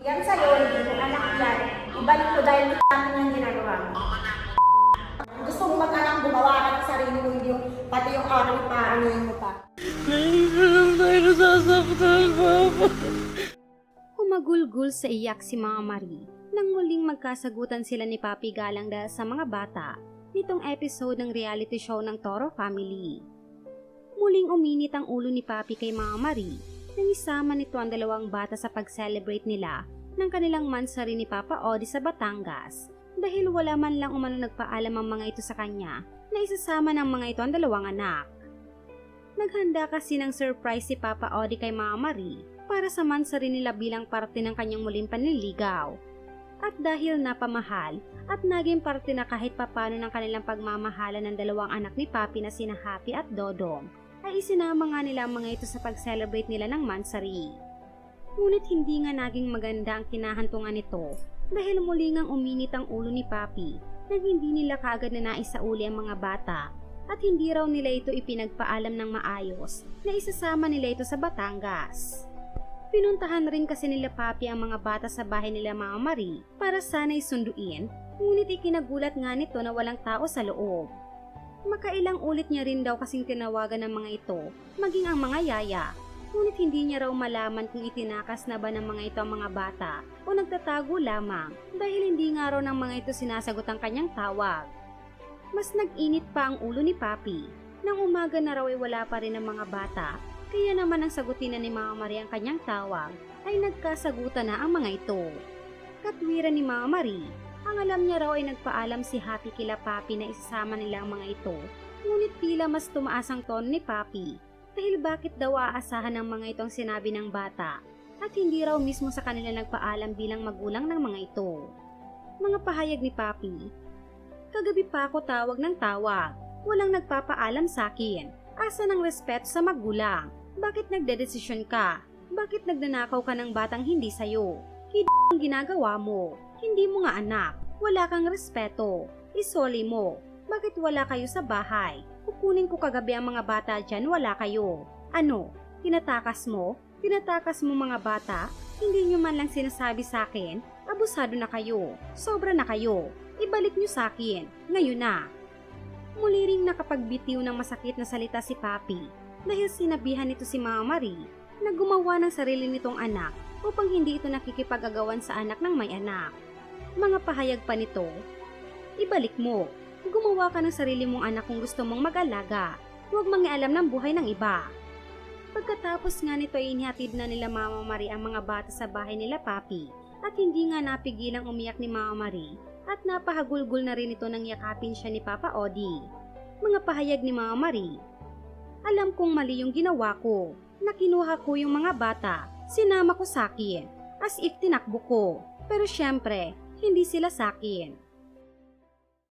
Yan sa'yo, hindi mo anak yan. Ibalik ko dahil amin yung ginagawa. Gusto mo mag-anak, gumawa ka ng sarili mo, hindi yung, pati yung aking paanoyin mo pa. Humagulgul sa iyak si Mama Marie nang muling magkasagutan sila ni Papi Galang dahil sa mga bata nitong episode ng reality show ng Toro Family. Muling uminit ang ulo ni Papi kay Mama Marie nang nito ang dalawang bata sa pag-celebrate nila ng kanilang mansari ni Papa Odi sa Batangas dahil wala man lang umano nagpaalam ang mga ito sa kanya na isasama ng mga ito ang dalawang anak. Naghanda kasi ng surprise si Papa Odi kay Mama Marie para sa mansari nila bilang parte ng kanyang muling panliligaw. At dahil napamahal at naging parte na kahit papano ng kanilang pagmamahalan ng dalawang anak ni Papi na sina Happy at Dodong, ay isinama nga nila mga ito sa pag-celebrate nila ng mansari. Ngunit hindi nga naging maganda ang kinahantungan nito dahil muli ngang uminit ang ulo ni Papi nang hindi nila kaagad na naisauli ang mga bata at hindi raw nila ito ipinagpaalam ng maayos na isasama nila ito sa Batangas. Pinuntahan rin kasi nila Papi ang mga bata sa bahay nila Mama Marie para sana'y sunduin, ngunit ikinagulat nga nito na walang tao sa loob. Makailang ulit niya rin daw kasing tinawagan ng mga ito, maging ang mga yaya. Ngunit hindi niya raw malaman kung itinakas na ba ng mga ito ang mga bata o nagtatago lamang dahil hindi nga raw ng mga ito sinasagot ang kanyang tawag. Mas nag-init pa ang ulo ni Papi. Nang umaga na raw ay wala pa rin ang mga bata, kaya naman ang sagutin na ni Mama Marie ang kanyang tawag ay nagkasagutan na ang mga ito. Katwiran ni Mama Marie, ang alam niya raw ay nagpaalam si Happy kila Papi na isasama nila ang mga ito. Ngunit tila mas tumaas ang tono ni Papi dahil bakit daw aasahan ng mga itong sinabi ng bata at hindi raw mismo sa kanila nagpaalam bilang magulang ng mga ito. Mga pahayag ni Papi, Kagabi pa ako tawag ng tawag. Walang nagpapaalam sa akin. Asa ng respeto sa magulang? Bakit nagdedesisyon ka? Bakit nagnanakaw ka ng batang hindi sayo? Hindi ang ginagawa mo. Hindi mo nga anak. Wala kang respeto. Isoli mo. Bakit wala kayo sa bahay? Kukunin ko kagabi ang mga bata dyan, wala kayo. Ano? Tinatakas mo? Tinatakas mo mga bata? Hindi nyo man lang sinasabi sa akin? Abusado na kayo. Sobra na kayo. Ibalik nyo sa akin. Ngayon na. Muli ring nakapagbitiw ng masakit na salita si Papi dahil sinabihan nito si Mama Marie na gumawa ng sarili nitong anak upang hindi ito nakikipag-agawan sa anak ng may anak. Mga pahayag pa nito, ibalik mo. Gumawa ka ng sarili mong anak kung gusto mong mag-alaga. Huwag mangialam ng buhay ng iba. Pagkatapos nga nito ay inihatid na nila Mama Marie ang mga bata sa bahay nila Papi at hindi nga napigilang umiyak ni Mama Marie at napahagulgul na rin ito nang yakapin siya ni Papa Odi. Mga pahayag ni Mama Marie. Alam kong mali yung ginawa ko, na kinuha ko yung mga bata, sinama ko sa akin, as if tinakbo ko. Pero syempre, hindi sila sa akin.